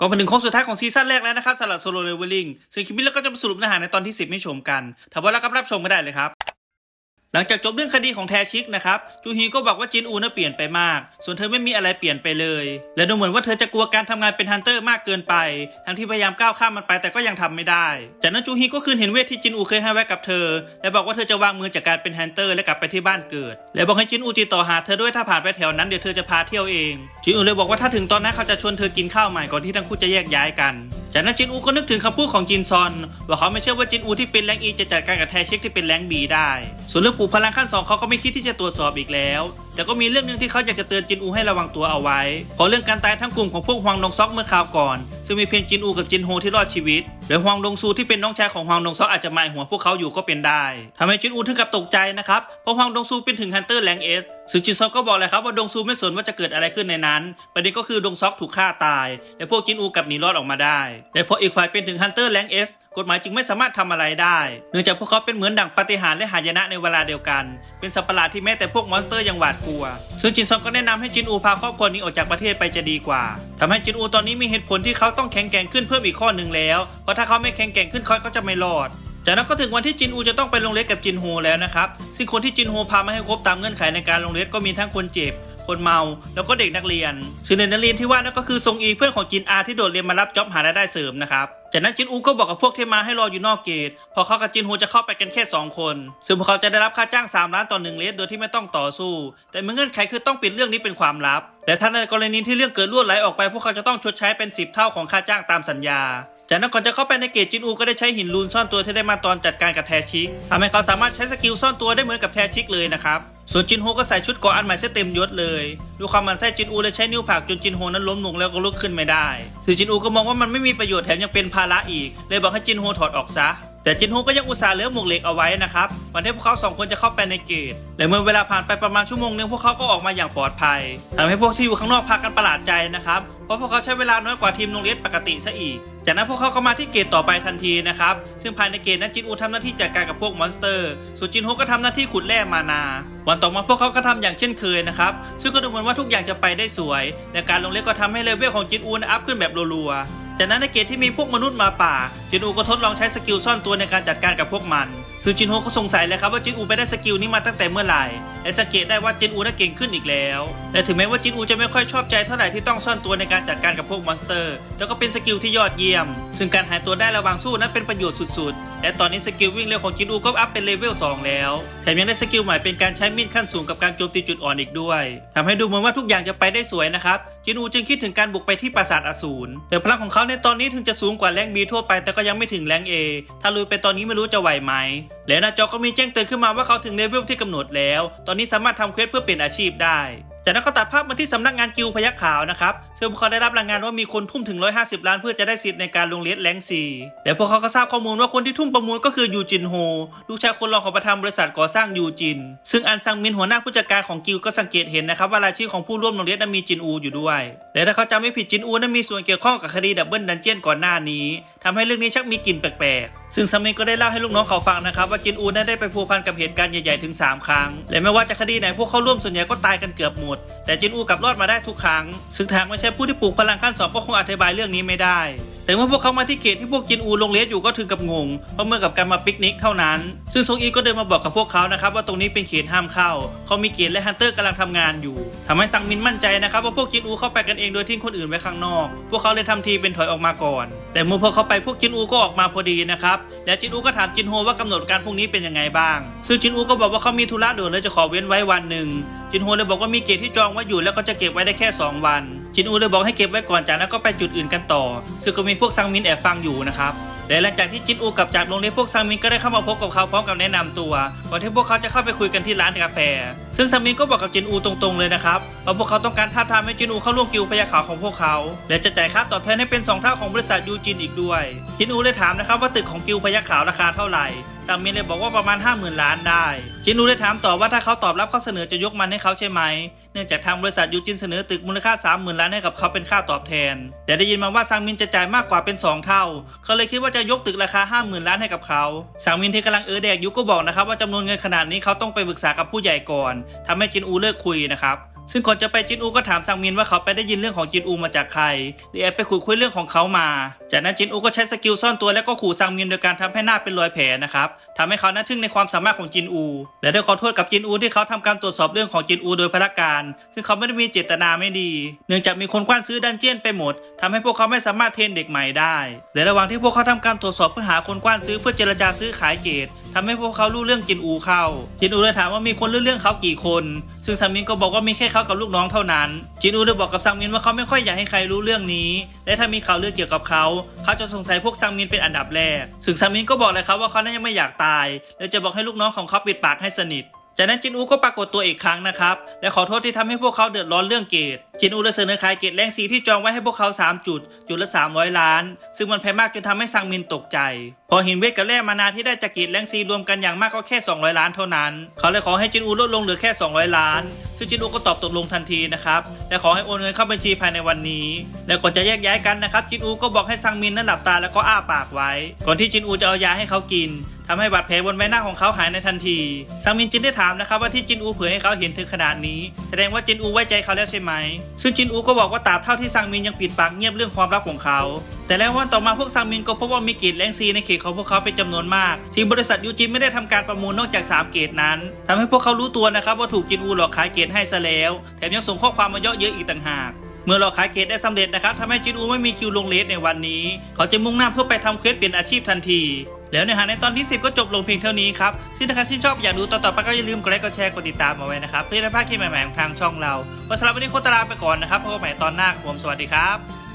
ก็เป็นหนึ่งโค้งสุดท้ายของซีซั่นแรกแล้วนะครับสำหรับโซโลเลเวลลิ่งซึ่งคิมมี่เราก็จะมาสรุปเนื้อหาในตอนที่ 10 ให้ชมกันถ้าว่าแล้วก็รับชมไม่ได้เลยครับ หลังจากจบเรื่องคดีของแทชิกนะครับจูฮีก็บอกว่าจินอูน่ะเปลี่ยนไปมาก ส่วนเธอไม่มีอะไรเปลี่ยนไปเลย และดูเหมือนว่าเธอจะกลัวการทำงานเป็นฮันเตอร์มากเกินไป ทั้งที่พยายามก้าวข้ามมันไปแต่ก็ยังทำไม่ได้ จากนั้นจูฮีก็คืนเห็นเวทที่จินอูเคยให้ไว้กับเธอ และบอกว่าเธอจะวางมือจากการเป็นฮันเตอร์และกลับไปที่บ้านเกิด และบอกให้จินอูติดต่อหาเธอด้วยถ้าผ่านไปแถวนั้นเดี๋ยวเธอจะพาเที่ยวเองจินอูเลยบอกว่าถ้าถึงตอนนั้นเขาจะชวนเธอกินข้าวใหม่ก่อนที่ทั้งคู่จะแยกย้ายกัน จากนั้นจินอูก็นึกถึงคำพูดของจินซอน ว่าเขาไม่เชื่อว่าจินอูที่เป็นแรงอีจะจัดการกับแทเช็คที่เป็นแรงบีได้ ส่วนเรื่องปลูกพลังขั้นสองเขาก็ไม่คิดที่จะตรวจสอบอีกแล้ว แต่ก็มีเรื่องหนึงที่เขาอยากจะเตือนจินอูให้ระวังตัวเอาไว้เพราะเรื่องการตายทั้งกลุ่มของพวกฮวางดงซอกเมื่อคราวก่อน ซึ่งมีเพียงจินอูกับจินโฮที่รอดชีวิตและฮวางดงซูที่เป็นน้องชายของฮวางดงซอกอาจจะหมายหัวพวกเขาอยู่ก็เป็นได้ทำให้จินอูถึงกับตกใจนะครับเพราะฮวางดงซูเป็นถึงฮันเตอร์แรงเอสซึ่งจินซอกก็บอกเลยครับว่าดงซูไม่สนว่าจะเกิดอะไรขึ้นในนั้นประเด็นก็คือดงซอกถูกฆ่าตายและพวกจินอูกับหนีรอดออกมาได้ แต่พออีกฝ่ายเป็นถึงฮันเตอร์แรงเอสกฎหมายจึงไม่สามารถทำอะไรได้ เนื่องจากพวกเขาเป็นเหมือนดั่งปาฏิหาริย์และหายนะในเวลาเดียวกัน เป็นสัตว์ประหลาดที่แม้แต่พวกมอนสเตอร์ยังหวาดกลัว ซึ่งจินซองก็แนะนำให้จินอูพาครอบครัวนี้ออกจากประเทศไปจะดีกว่าทำให้จินอูตอนนี้มีเหตุผลที่เขาต้องแข็งแกร่งขึ้นเพิ่มอีกข้อหนึ่งแล้ว เพราะถ้าเขาไม่แข็งแกร่งขึ้นเขาก็จะไม่รอด จากนั้นก็ถึงวันที่จินอูจะต้องไปลงเล็กกับจินโฮแล้วนะครับ ซึ่งคนที่จินโฮพามาให้ครบตามเงื่อนไขในการลงเล็กก็มีทั้งคนเจ็บคนเมาแล้วก็เด็กนักเรียนซึ่งในนักเรียนที่ว่านั่นก็คือซงอีเพื่อนของจินอาที่โดดเรียนมารับจ็อบหารายได้เสริมนะครับ จากนั้นจินอูก็บอกกับพวกที่มาให้รออยู่นอกเกต พอเขากับจินโฮจะเข้าไปกันแค่ 2 คน ซึ่งพวกเขาจะได้รับค่าจ้าง 3 ล้านต่อ1เลสโดยที่ไม่ต้องต่อสู้ แต่มีเงื่อนไขคือต้องปิดเรื่องนี้เป็นความลับ แต่ถ้าในกรณีที่เรื่องเกิดรั่วไหลออกไปพวกเขาจะต้องชดใช้เป็น 10 เท่าของค่าจ้างตามสัญญา จากนั้นก่อนจะเข้าไปในเกตจินอูก็ได้ใช้หินลูนซ่อนตัวที่ได้มาตอนจัดการกับแทชิกทำให้เขาสามารถใช้สกิลซ่อนตัวได้เหมือนกับแทชิกเลยนะครับ ส่วนจินโฮก็ใส่ชุดเกราะอันใหม่เสเต็มยศเลยด้วยความมันไส้จินอูเลยใช้นิ้วผลักจนจินโฮนั้นล้มลงแล้วก็ลุกขึ้นไม่ได้ซึ่งจินอูก็มองว่ามันไม่มีประโยชน์แถมยังเป็นภาระอีก เลยบอกให้จินโฮถอดออกซะ แต่จินโฮก็ยังอุตส่าห์เหลือหมวกเหล็กเอาไว้นะครับวันที่พวกเขาสองคนจะเข้าไปในเกตและเมื่อเวลาผ่านไปประมาณชั่วโมงหนึงพวกเขาก็ออกมาอย่างปลอดภัยทำให้พวกที่อยู่ข้างนอกพากันประหลาดใจนะครับเพราะพวกเขาใช้เวลาน้อยกว่าทีมโรงเรียนปกติซะอีก จากนั้นพวกเขาก็มาที่เกตต่อไปทันทีนะครับ ซึ่งภายในเกตนั้นจินอูทำหน้าที่จัดการกับพวกมอนสเตอร์ ส่วนจินโฮก็ทำหน้าที่ขุดแร่มานา วันต่อมาพวกเขาก็ทำอย่างเช่นเคยนะครับ ซึ่งก็ดูเหมือนว่าทุกอย่างจะไปได้สวย และการลงเล่นก็ทำให้เลเวลของจินอูนอัพขึ้นแบบรัวๆ จากนั้นในเกตที่มีพวกมนุษย์มาป่า จินอูก็ทดลองใช้สกิลซ่อนตัวในการจัดการกับพวกมันซึ่งจินโฮก็สงสัยเลยครับว่าจินอูไปได้สกิลนี้มาตั้งแต่เมื่อไหร่และสังเกตได้ว่าจินอูน่าเก่งขึ้นอีกแล้วและถึงแม้ว่าจินอูจะไม่ค่อยชอบใจเท่าไหร่ที่ต้องซ่อนตัวในการจัดการกับพวกมอนสเตอร์แต่ก็เป็นสกิลที่ยอดเยี่ยม ซึ่งการหายตัวได้ระหว่างสู้นั้นเป็นประโยชน์สุดๆ และตอนนี้สกิลวิ่งเร็วของจินอูก็อัพเป็นเลเวล2แล้วแถมยังได้สกิลใหม่เป็นการใช้มีดขั้นสูงกับการโจมตีจุดอ่อนอีกด้วยทำให้ดูเหมือนว่าทุกอย่างจะไปได้สวยนะครับจินอูจึงคิดถึงการบุกไปที่ปราสาทอสูรแต่พลังของเขาในตอนนี้ถึงจะสูงกว่าแรงบีทั่วไปแต่ก็ยังไม่ถึงแรงเอถ้าลุยไปตอนนี้ไม่รู้จะไหวไหมแล้วหน้าจอก็มีแจ้งเตือนขึ้นมาว่าเขาถึงเลเวลที่กำหนดแล้ว ตอนนี้สามารถทำเควสเพื่อเปลี่ยนอาชีพได้ จากนั้นก็ตัดภาพมาที่สำนักงานกิลพยัคขาวนะครับ ซึ่งพวกเขาได้รับรายงานว่ามีคนทุ่มถึง 150 ล้านเพื่อจะได้สิทธิ์ในการลงเลียดแรงซีและพวกเขาก็ทราบข้อมูลว่าคนที่ทุ่มประมูลก็คือยูจินโฮ ลูกชายคนรองของประธานบริษัทก่อสร้างยูจิน ซึ่งอันซังมินหัวหน้าผู้จัดการของกิลก็สังเกตเห็นนะครับว่ารายชื่อของผู้ร่วมลงเลียดนั้นมีจินอูอยู่ด้วย และถ้าเขาจำไม่ผิดจินอูนั้นมีส่วนเกี่ยวข้องกับคดีดับเบิลดันเจียนก่อนหน้านี้ทำให้เรื่องนี้ชักมีกลิ่นแปลกๆ ซึ่งซัมมินก็ได้เล่าให้ลูกน้องเขาฟังนะครับว่าจินอูนั้นได้ไปพัวพันกับเหตุการณ์ใหญ่ๆถึง 3 ครั้ง และไม่ว่าจะคดีไหนพวกเขาร่วมส่วนใหญ่ก็ตายกันเกือบหมดแต่จินอูกลับรอดมาได้ทุกครั้ง ซึ่งทางไม่ใช่ผู้ที่ปลูกพลังขั้นสองก็คงอธิบายเรื่องนี้ไม่ได้ แต่เมื่อพวกเขามาที่เขตที่พวกจินอูลงเลียอยู่ก็ถึงกับงง เพราะเมื่อกับการมาปิกนิกเท่านั้น ซึ่งซงอีก็เดินมาบอกกับพวกเขานะครับว่าตรงนี้เป็นเขตห้ามเข้า เขามีเกตและฮันเตอร์กำลังทำงานอยู่ทำให้ซังมินมั่นใจนะครับว่าพวกจินอูเข้าไปกันเองโดยทิ้งคนอื่นไว้ข้างนอก พวกเขาเลยทำทีเป็นถอยออกมาก่อน แต่เมื่อพวกเขาไปพวกจินอูก็ออกมาพอดีนะครับ และจินอูก็ถามจินโฮว่ากำหนดการพรุ่งนี้เป็นยังไงบ้าง ซึ่งจินอูก็บอกว่าเขามีธุระด่วนเลยจะขอเว้นไว้วันหนึ่ง จินโฮเลยบอกว่ามีเกตที่จองไว้อยู่แล้วก็จะเก็บไว้ได้แค่ 2 วัน จินอูเลยบอกให้เก็บไว้ก่อนจากนั้นก็ไปจุดอื่นกันต่อ ซึ่งก็มีพวกซังมินแอบฟังอยู่นะครับและหลังจากที่จินอูกลับจากโรงเรียนพวกซังมินก็ได้เข้ามาพบกับเขาพร้อมกับแนะนำตัวก่อนที่พวกเขาจะเข้าไปคุยกันที่ร้านกาแฟ ซึ่งซังมินก็บอกกับจินอูตรงๆเลยนะครับว่าพวกเขาต้องการท้าทามให้จินอูเข้าร่วมกิลด์พยาขาวของพวกเขา และจะจ่ายค่าตอบแทนให้เป็นสองเท่าของบริษัทยูจินอีกด้วย จินอูเลยถามนะครับว่าตึกของกิลพยาขาวราคาเท่าไหร่ ซังมินเลยบอกว่าประมาณ 50,000 ล้านได้ จินอูเลยถามต่อว่าถ้าเขาตอบรับข้อเสนอจะยกมันให้เขาใช่ไหม เนื่องจากทางบริษัทยูจินเสนอตึกมูลค่า 30,000 ล้านให้กับเขาเป็นค่าตอบแทน แต่ได้ยินมาว่าซังมินจะจ่ายมากกว่าเป็น 2 เท่า เขาเลยคิดว่าจะยกตึกราคา 50,000 ล้านให้กับเขาซังมินที่กำลังเออแดกอยู่ก็บอกนะครับว่าจำนวนเงินขนาดนี้เขาต้องไปปรึกษากับผู้ใหญ่ก่อนทำให้จินอูเลิกคุยนะครับ ซึ่งก่อนจะไปจินอูก็ถามซังมินว่าเขาไปได้ยินเรื่องของจินอูมาจากใครหรือแอบไปขุดคุยเรื่องของเขามา จากนั้นจินอูก็ใช้สกิลซ่อนตัวแล้วก็ขู่ซังมินโดยการทำให้หน้าเป็นรอยแผลนะครับทำให้เขาน่าทึ่งในความสามารถของจินอู และได้ขอโทษกับจินอูที่เขาทำการตรวจสอบเรื่องของจินอูโดยพละการ ซึ่งเขาไม่ได้มีเจตนาไม่ดี เนื่องจากมีคนกว้านซื้อดันเจียนไปหมดทำให้พวกเขาไม่สามารถเทรนเด็กใหม่ได้ และระหว่างที่พวกเขาทำการตรวจสอบเพื่อหาคนกว้านซื้อเพื่อเจรจาซื้อขายเกต ทำให้พวกเขารู้เรื่องจินอูเข้า จินอูเลยถามว่ามีคนรู้เรื่องเขากี่คน ซึ่งซังมินก็บอกว่ามีแค่เขากับลูกน้องเท่านั้น จินอูเลยบอกกับซังมินว่าเขาไม่ค่อยอยากให้ใครรู้เรื่องนี้ และถ้ามีข่าวเรื่องเกี่ยวกับเขา เขาจะสงสัยพวกซังมินเป็นอันดับแรก ซึ่งซังมินก็บอกเลยครับว่าเขานั้นยังไม่อยากตาย และจะบอกให้ลูกน้องของเขาปิดปากให้สนิท จากนั้นจินอูก็ปรากฏตัวอีกครั้งนะครับ และขอโทษที่ทำให้พวกเขาเดือดร้อนเรื่องเกต จินอูเลเสนอขายเกตแรงสีที่จองไว้ให้พวกเขา 3 จุด จุดละ 300 ล้าน ซึ่งมันแพงมากจนทำให้ซังมินตกใจ พอเห็นเวทกับแร่มานาที่ได้จากเกตแรงสีรวมกันอย่างมากก็แค่ 200 ล้านเท่านั้น เขาเลยขอให้จินอูลดลงเหลือแค่ 200 ล้าน ซึ่งจินอูก็ตอบตกลงทันทีนะครับและขอให้โอนเงินเข้าบัญชีภายในวันนี้ และก่อนจะแยกย้ายกันนะครับจินอูก็บอกให้ซังมินนั้นหลับตาแล้วก็อ้าปากไว้ ก่อนที่จินอูจะเอายาให้เขากินทำให้บาดแผลบนใบหน้าของเขาหายในทันที ซังมินจินได้ถามนะครับว่าที่จินอูเผยให้เขาเห็นถึงขนาดนี้ แสดงว่าจินอูไว้ใจเขาแล้วใช่ไหมซึ่งจินอูก็บอกว่าตราบเท่าที่ซังมินยังปิดปากเงียบเรื่องความลับของเขา แต่แล้ววันต่อมาพวกซังมินก็พบว่ามีเกรดแรงซีในเขตของพวกเขาเป็นจำนวนมาก ที่บริษัทยูจินไม่ได้ทำการประมูลนอกจาก 3 เกรดนั้นทำให้พวกเขารู้ตัวนะครับว่าถูกจินอูหลอกขายเกรดให้ซะแล้ว แถมยังส่งข้อความมาเยาะเย้ยอีกต่างหาก เมื่อหลอกขายเกรดได้สำเร็จนะครับทำให้จินอูไม่มีคิวลงเลสในวันนี้ เขาจะมุ่งหน้าเพื่อไปทำเควสเปลี่ยนอาชีพทันที แล้วเนื้อหาในตอนที่ 10 ก็จบลงเพียงเท่านี้ครับซึ่งถ้าใครที่ชอบอยากดูต่อๆไปก็อย่าลืมกดไลค์กดแชร์กดติดตามมาไว้นะครับเพื่อได้พลาดคลิปใหม่ๆของทางช่องเราวันสำหรับวันนี้โคตรลาไปก่อนนะครับพบกันใหม่ตอนหน้าผมสวัสดีครับ